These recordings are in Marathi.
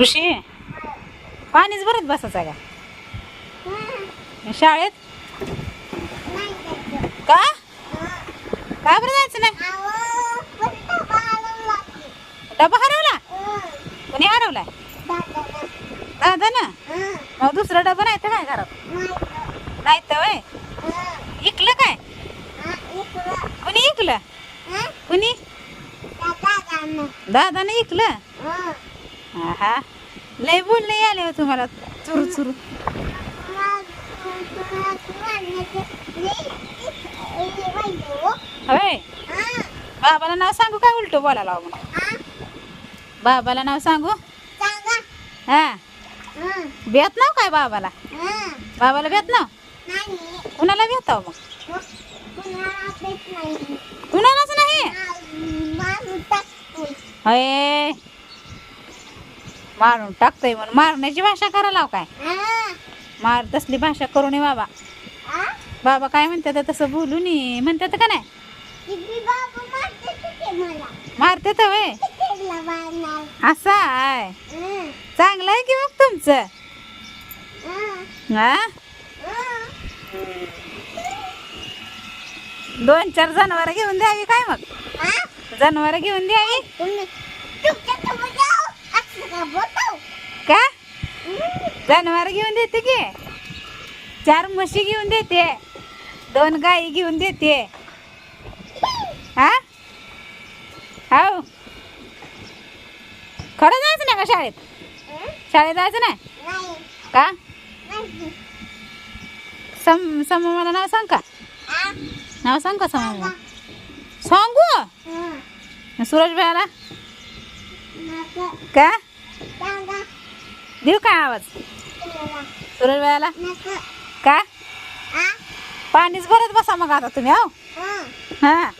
ऋषी पाणीच भरत बसायचं आहे का शाळेत? का? का बरं जायचं नाही? डबा हरवला? कोणी हरवलाय? दादा ना? मग दुसरा डबा नाही तर काय घरात? नाही तर वय इकलं काय? कुणी इकलं? कुणी? दादाने इकलं? हा लय बोलले आले हो तुम्हाला. चुरू चुरू. होय बाबाला नाव सांगू काय उलट बोलायला म्हणून बाबाला नाव सांगू? हा. भेट नाव काय बाबाला? बाबाला भेट नाव? कुणाला बेत मग? कुणालाच नाही. होय मारून टाकतोय म्हणून. मारण्याची भाषा करा लाव काय? मार तसली भाषा करू नये बाबा. बाबा काय म्हणतात तसं बोलू नये. म्हणतात का नाही? मारते तर वय असं आहे. चांगलं आहे की मग तुमचं? हा दोन चार जनावर घेऊन द्यावी काय मग? जनावर घेऊन द्यावी? का? जनावर घेऊन देते की? चार म्हशी घेऊन देते. दोन गाई घेऊन देते. हा? हो. खरं जायचं नाही का शाळेत? शाळेत जायचं नाही? का? सम सम मला नाव सांग का? नाव सांग का सम? मला सांगू सूरज भाईला? का? देऊ काय आवाज? सूरज वेळाला का? पाणीच भरत बसा मग आता तुम्ही हो? हा.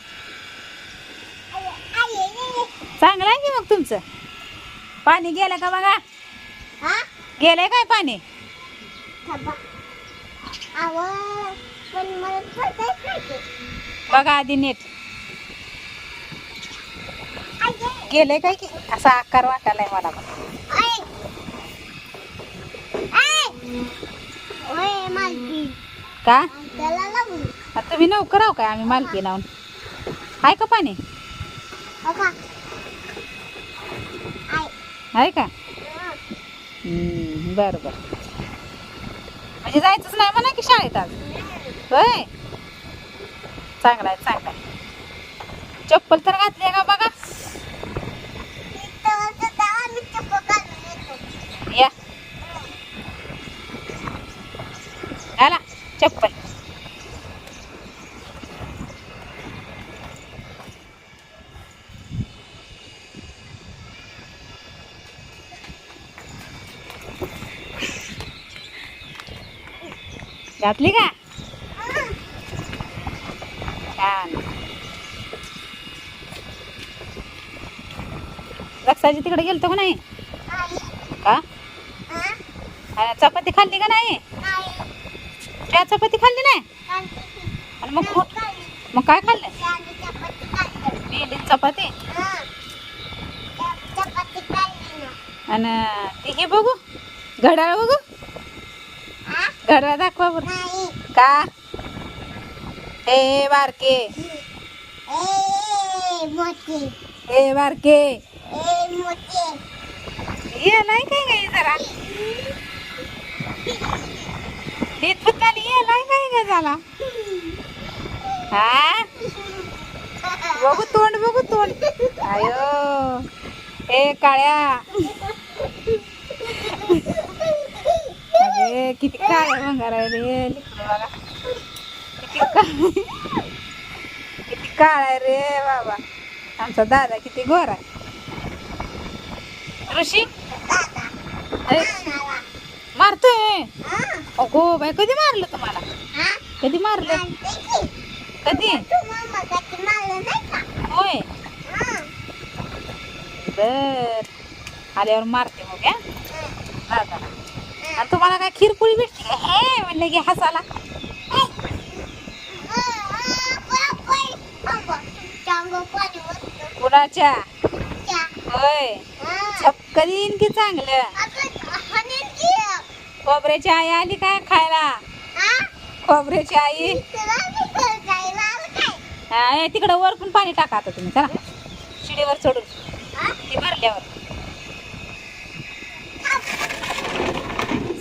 चांगलं आहे की मग तुमचं? पाणी गेलं का बघा? गेलंय काय पाणी? बघा आधी नीट. गेलंय काय की? असा आकार वाटायलाय मला पण. का? आता तुम्ही नौकर आहो काय आम्ही मालकी लावून. आहे का पाणी? आहे का? हम्म, बरं बरं. म्हणजे जायचंच नाही म्हणा की शाळेत आज. होय. चांगला आहे चांगला आहे. चप्पल तर घातली आहे का बघा? या आला चप्पल. घातली का? छान. रक्षाची तिकडे गेलतो का नाही? का? चपाती खाल्ली का नाही? त्या चपाती खाल्ली नाही? आणि मग कुठ मग काय खाल्लं? मेली चपाती? आणि ते हे बघू घड्याळ बघू? घड्याळ दाखवा बरं. का? हे बारके. हे बारके. ये नाही काय जरा हे फुताली ये नाही झाला. हा? बघू तोंड बघू तोंड. आयो. हे काळ्या. अरे किती काळ्या भंगार आहे रे. बघा. किती काळ किती काळ रे बाबा. आमचा दादा किती गोर आहे. ऋषी? अरे मारतोय. अगो बाई कधी मारलं तुम्हाला? कधी मारलं? कधी? होय. बर. आल्यावर मारते मग या दादाला आणि तुम्हाला काय खीरपुरी भेटते का? हे म्हणलं की हसाला. कुणाच्या? होय. छपक कधी येईन की चांगलं? खोबऱ्याची आई आली काय खायला? खोबऱ्याची आई. हा तिकडं वर पण पाणी टाका आता तुम्ही चला. शिडीवर चढून. ती भरल्यावर.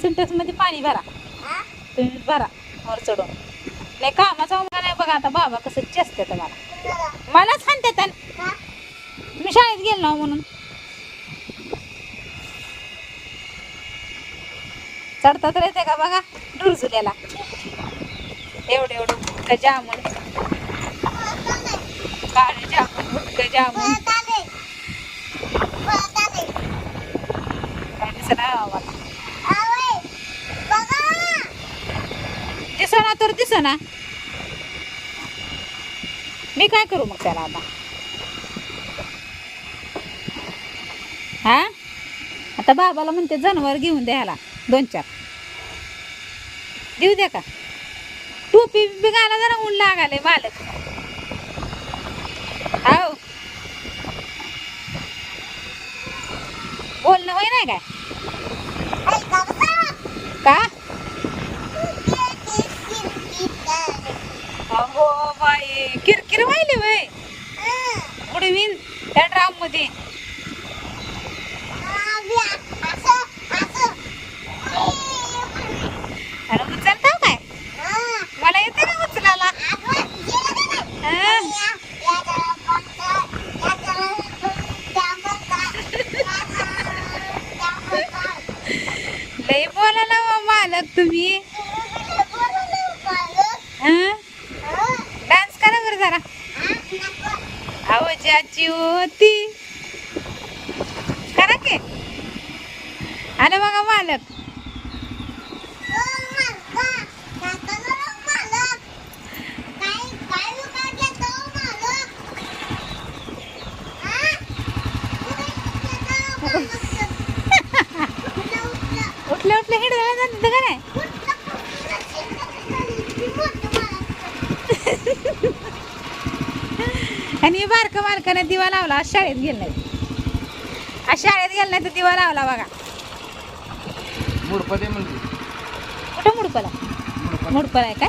सिंटेक्समध्ये पाणी भरा. तुम्ही भरा. वर चढून. नाही कामाचा मुलगा नाही बघा आता बाबा कसं चेसते मला. मलाच सांगते मी शाळेत गेलो ना म्हणून. चढतात तर येते का बघा? डुरझुल्याला एवढं एवढं गुटकं जामून. काळे जामून गुटकं जामून. काय दिसना आम्हाला दिसना तर दिसना. मी काय करू मग त्याला आता? हा? आता बाबाला म्हणते जनावर घेऊन द्यायला दोन चार. देऊ द्या का? टोपी बी घाला जरा ऊन लागाले मालक. हाव. बोलणं होय नाही काय? का? अहो बाई किरकिर व्हायली वय उडवीन त्या ड्राममध्ये. मला येते का उचलायला? हा? लय बोलायला हो मालक तुम्ही. डान्स करा बरं जरा. आवाजाची होती. करा की. अरे बघा मालक. जात का नाही? आणि बारकं बारकाने दिवा लावला आज शाळेत गेला नाही. आज शाळेत गेला नाही तर दिवा लावला बघा. मुडपदे म्हणजे. कुठं मुडपला? मुडपला आहे काय?